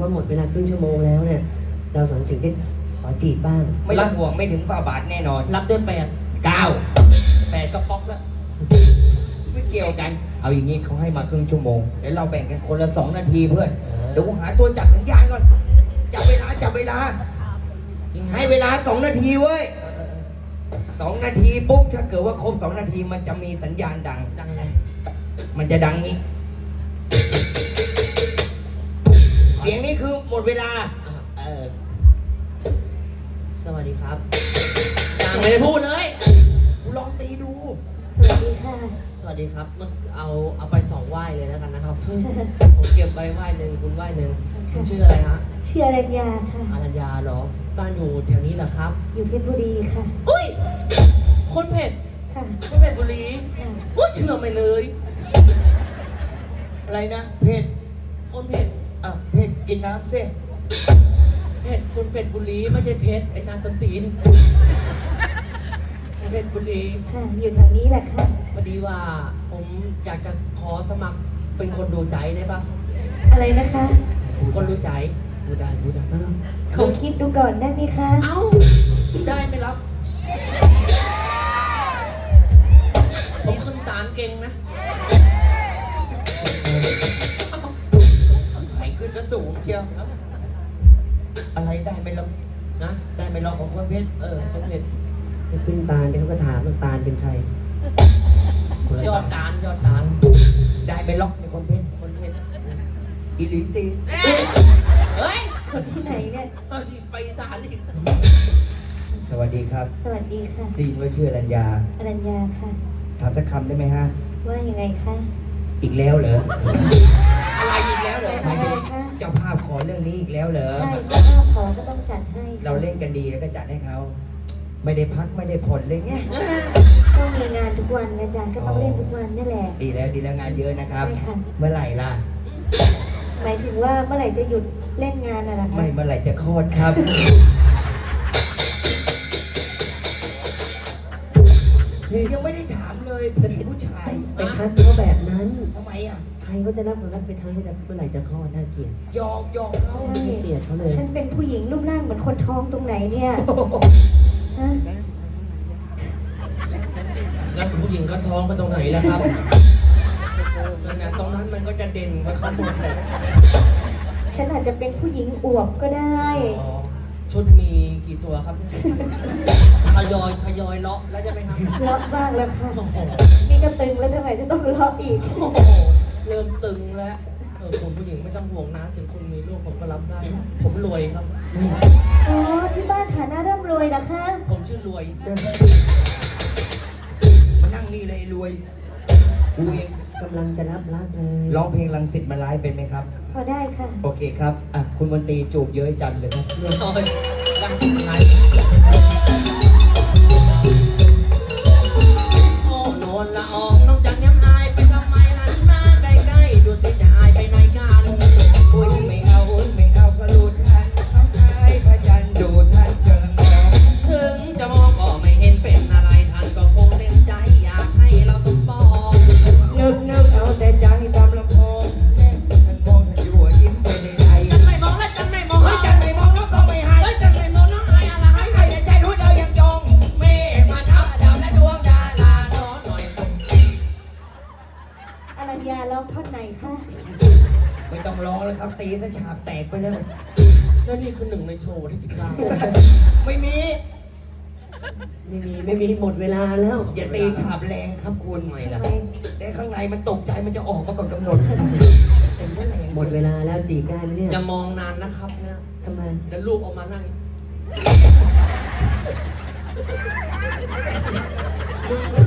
ว่าหมดเวลาครึ่งชั่วโมงแล้วเนี่ยเราสอนสิ่งที่ขอจีบบ้าง ไม่ต้องห่วงไม่ถึงฝ่าบาทแน่นอนรับด้วยแปดเก้าแปดก็ป๊อกแล้วไม่เกี่ยวกัน เอาอย่างนี้เขาให้มาครึ่งชั่วโมงเดี๋ยวเราแบ่งกันคนละสองนาทีเพื่อนเดี๋ยวกูหาตัวจับสัญญาณก่อนจับเวลาจับเวลาจริงให้เวลาสองนาทีเว้ยสองนาทีปุ๊บถ้าเกิดว่าครบสองนาทีมันจะมีสัญญาณดังดังไงมันจะดังนี้ สียงนี้คือหมดเวลาอะเออ สวัสดีครับยังไม่ได้พูดเลยกูลองตีดู สวัสดีค่ะ สวัสดีครับเมื่อเอาเอาไปสองไหว้เลยแล้วกันนะครับ ผมเก็บไปไหว้หนึ่งคุณไหว้หนึ่งคุณชื่ออะไรฮะ ชื่ออรัญญาค่ะอารัญญาเหรอ บ้านอยู่แถวนี้เหรอครับ อยู่เพชรบุรีค่ะ อุ้ย คนเผ็ดค่ะคนเผ็ดบุรีค่ะอุ้ยเชื่อไม่เลย อะไรนะ เผ็ด คนเผ็ด อะเผ็ดกินน้ำสิเผ็ดคนเผ็ดบุรีไม่ใช่เผ็ดไอ้นางสนตีนคนเผ็ดบุรีค่ะ อยู่แถวนี้แหละค่ะ พอดีว่าผมอยากจะขอสมัครเป็นคนดูใจได้ปะอะไรนะคะ คนดูใจดูได้ดูได้ขอคิดดูก่อนได้ไหมคะ เอ้า ได้ไหมรับ ผมขึ้นตานเก่งนะ นก็สูงเชียว อะไรได้ไหมลองนะได้ไหมลองของคนเพชร เออคนเผ็ดไปขึ้นตาลเดี๋ยวเขาก็ถามว่าตาลเป็นใครคนละยอดตาตานยอดตานได้ไหมล็อกในคนเพชร คนเผ็ดอีหลีตีเฮ้ย คนที่ไหนเนี่ย เฮ้ยไปตานอีกสวัสดีครับ สวัสดีค่ะได้ยินว่าชื่ออรัญญาอรัญญาค่ะ ถามสักคำได้ไหมฮะ ว่ายังไงคะ อีกแล้วเหรออะไรอีกแล้วเหรอหมายถึงอะไรคะเจ้าภาพขอเรื่องนี้อีกแล้วเหรอ ใช่ถ้าภาพขอก็ต้องจัดให้ค่ะเราเล่นกันดีแล้วก็จัดให้เขา ไม่ได้พักไม่ได้ผ่อนเลยไงก็มีงานทุกวันนะจ๊ะก็ต้องเล่นทุกวันนี่แหละ ดีแล้วดีแล้วงานเยอะนะครับ ใช่ค่ะ เมื่อไหร่ล่ะ หมายถึงว่าเมื่อไหร่จะหยุดเล่นงานน่ะนะคะไม่เมื่อไหร่จะคลอดครับยังไม่ได้ถาม เลยผู้หญิงผู้ชายไปทักเขาแบบนั้น ทำไมอะใครก็จะรับความรักไปทักเขาจะเมื่อไหร่จะคลอดน่าเกลียดหยอกหยอกเขาใช่ไม่เกลียดเขาเลยฉันเป็นผู้หญิงรูปร่างเหมือนคนท้องตรงไหนเนี่ยฮะแล้วผู้หญิงก็ท้องไปตรงไหนล่ะครับนั่นนะตรงนั้นมันก็จะเด่นไปข้างบนเลยฉันอาจจะเป็นผู้หญิงอวบก็ได้ อ๋อ ชุดมีกี่ตัวครับทยอยทยอยเลาะแล้วใช่ไหมครับเลาะบ้างแล้วค่ะ โอ้โหนี่ก็ตึงแล้วทำไมจะต้องเลาะอีก โอ้โหเริ่มตึงแล้วเออคุณผู้หญิงไม่ต้องห่วงนะถึงคุณมีลูกผมก็รับได้ ผมรวยครับ อ๋อ ที่บ้านฐานะร่ำรวยเหรอคะ ผมชื่อรวย มานั่งนี่เลยรวยกูเอง กำลังจะรับรักเลยร้องเพลงลังสิตมาไลฟ์เป็นไหมครับ พอได้ค่ะ โอเคครับอะคุณมนตรีจูบเย้ยจันเลยครับโอ้ยดังสิบไงโอรัญญาร้องท่อนไหนคะไม่ต้องร้องแล้วครับตีซะฉาบแตกไปเลยแล้วนี่คือหนึ่งในโชว์ที่สิบเก้าไม่มี ไม่มี ไม่มีหมดเวลาแล้ว อย่าตีฉาบแรงครับคุณทำไมล่ะทำไมแต่ข้างในมันตกใจมันจะออกมาก่อนกำหนดแต่ว่าแรงหมดเวลาแล้วจีบได้ไหมเนี่ยอย่ามองนานนะครับนะทำไมเดี๋ยวลูกออกมานั่ง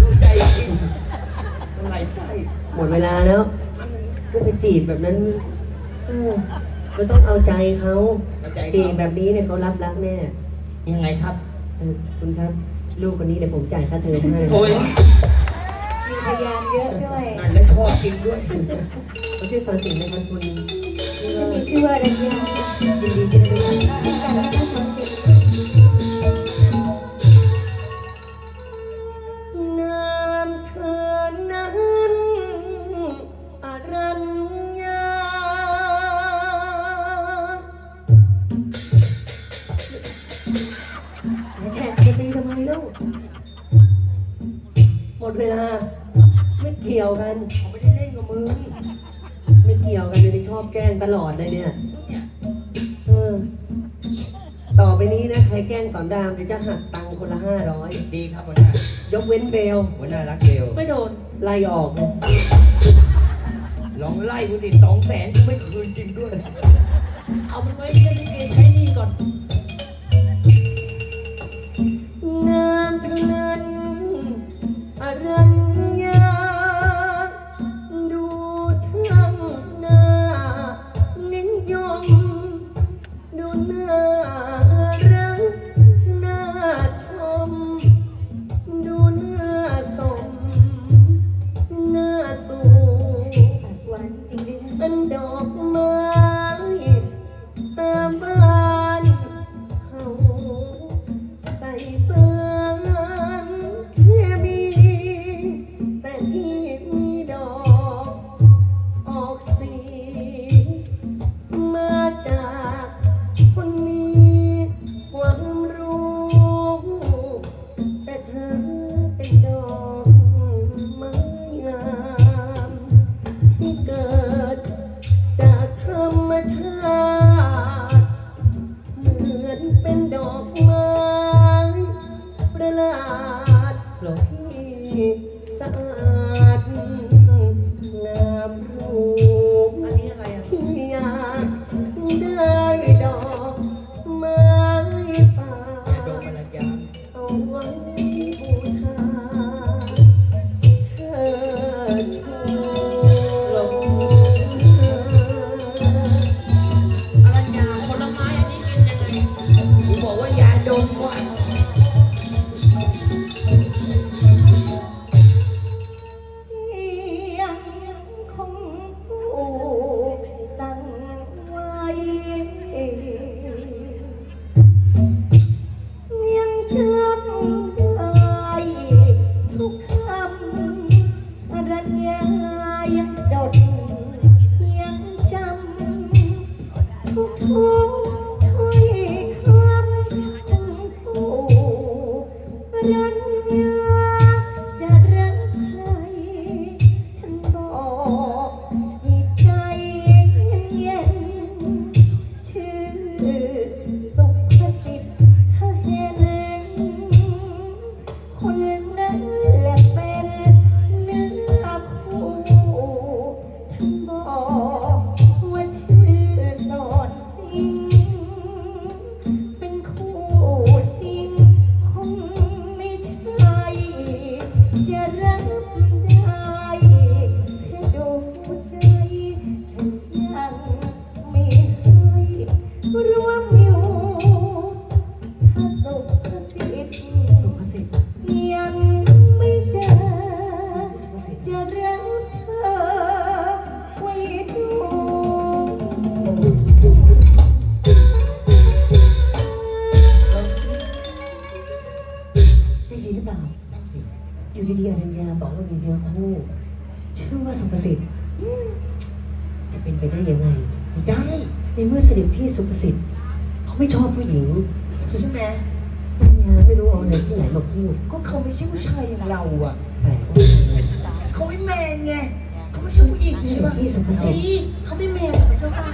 ดูใจจริง มันไหลไส้หมดเวลาแล้วอันหนึงก็ไปจีบแบบนั้นเออก็ต้องเอาใจเขาเอาใจจีบเขาแบบนี้เนี่ยเขารับรักแน่ยังไงครับ เออคุณครับ ลูกคนนี้เดี๋ยวผมจ่ายค่าเทอมให้โอ้ยมีพยานเยอะด้วยนั่นแล้วชอบจริงด้วย เขาชื่อสอนสิงห์นะครับคุณฉันมีชื่อว่าอรัญญายินดีที่ได้รู้จักมีการรักษาความสิทธิ์ ยวกันเขาไม่ได้เล่นกับมึงไม่เกี่ยวกันเลยชอบแกล้งตลอดเลยเนี่ย เนี่ยเออ ต่อไปนี้นะ ใครแกล้งสอนรามเดี๋ยวจะหักตังค์คนละห้าร้อยดีครับหัวหน้ายกเว้นเบล หัวหน้ารักเดียวไม่โดน ไล่ออกเลยลองไล่กูสิสองแสนกูไม่คืนจริงด้วย เอามันไว้เล่นลิเกใช้หนี่ก่อน น้ำทั้งนั้นอรัญ อยู่ดีๆอรัญญาบอกว่ามีเนื้อคู่ ชื่อว่าสุภสิทธิ์อืมจะเป็นไปได้ยังไงไม่ได้ ในเมื่อเสด็จพี่สุภสิทธิ์เขาไม่ชอบผู้หญิงใช่ไหมปัญญาไม่รู้เอาอะไรที่ไหนมาพูดก็เขาไม่ใช่ผู้ชายอย่างเราอะแปลกเขาไม่แมนไงเขาไม่ใช่ผู้หญิงเสใช่ด็จปะพี่สุภสิทธิ์นี่เขาไม่แมนหรอกเจ้าค่ะ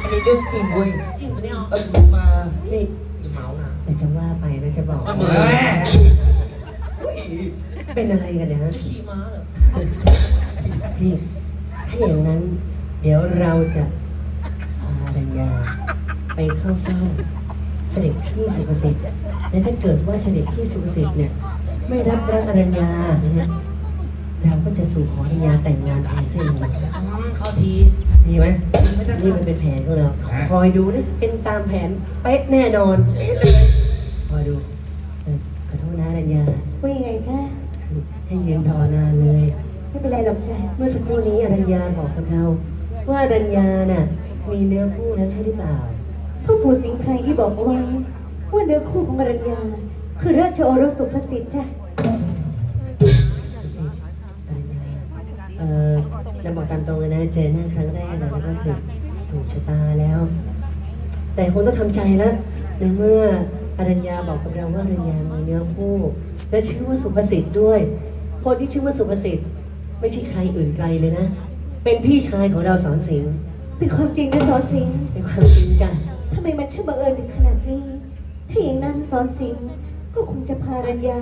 อันนี้เรื่องจริงเว้ยจริงปะเนี่ยเออผมมานี่อย่าเมานะแต่จะว่าไปนะจะบอกเอาเอมื ออุ้ยเป็นอะไรกันเนี่ยฮะ จะขี่ม้าเหรอพี่ถ้าอย่างนั้น เดี๋ยวเราจะพาอรัญญา ไปเข้าเฝ้าเสด็จพี่สุภสิทธิ์และถ้าเกิดว่าเสด็จพี่สุภสิทธิ์เนี่ย ไม่รับรักอรัญญา เราก็จะสู่ขออรัญญาแต่งงานแทนเช่นกันเข้าทีดีไหมนี่มันเป็นแผนของเรา คอยดูนะเป็นตามแผนเป๊ะแน่นอน คอยดู ครู่นี้อรัญญาบอกกับเรา ว่าอรัญญาน่ะมีเนื้อคู่แล้วใช่หรือเปล่าพ่อปู่สิงห์ไพรที่บอกเอาไว้ ว่าเนื้อคู่ของอรัญญา คือราชโอรสสุภสิทธิ์จ้ะอรัญญาเออจะบอกตามตรงเลยนะเจอหน้าครั้งแรกเราก็รู้สึกถูกชะตาแล้ว แต่คงต้องทำใจแล้วในเมื่ออรัญญาบอกกับเราว่าอรัญญามีเนื้อคู่ และชื่อว่าสุภสิทธิ์ด้วย คนที่ชื่อว่าสุภสิทธิ์ ไม่ใช่ใครอื่นไกลเลยนะ เป็นพี่ชายของเราสอนสิงห์เป็นความจริงนะสอนสิงห์เป็นความจริงจ้ะทำไมมันช่างบังเอิญถึงขนาดนี้ ถ้าอย่างนั้นสอนสิงห์ก็คงจะพารัญญา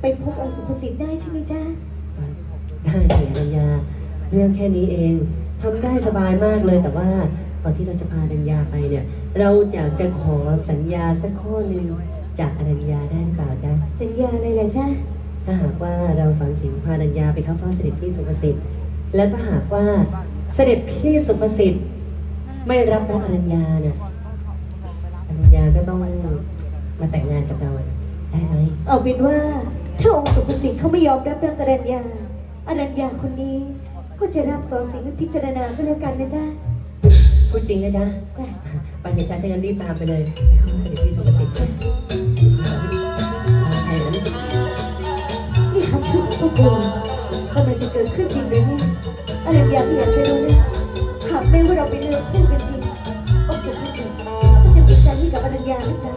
ไปพบองค์สุภสิทธิ์ได้ใช่ไหมจ๊ะได้เสียรัญญา เรื่องแค่นี้เองทำได้สบายมากเลยแต่ว่าก่อนที่เราจะพารัญญาไปเนี่ย เราอยากจะขอสัญญาสักข้อหนึ่งจากอรัญญาได้หรือเปล่าจ๊ะสัญญาอะไรล่ะจ๊ะ ถ้าหากว่าเราสอนสิงห์พารัญญาไปเข้าเฝ้าเสด็จพี่สุภสิทธิ์ แล้วถ้าหากว่าเสด็จพี่สุภสิทธิ์ไม่รับรักอรัญญาเนี่ยอรัญญาก็ต้องมาแต่งงานกับเราได้ไหมเอาเป็นว่าถ้าองค์สุภสิทธิ์เขาไม่ยอมรับรักอรัญญาอรัญญาคนนี้ก็จะรับสอนสิงห์ไปพิจารณาก็แล้วกันนะจ๊ะพูดจริงนะจ๊ะจ้ะไปเดี๋ยวจ้าจะงั้นรีบตามไปเลยไปเข้าเสด็จพี่สุภสิทธิ์ กลัวว่ามันจะเกิดขึ้นจริงเลยนี่อะไรอย่างที่อยากจะรู้นี่หากแม่ว่าเราไปเลือกคู่กันจริงโอ้สุดที่สุดก็จะปิดใจให้กับอรัญญาหรือเปล่า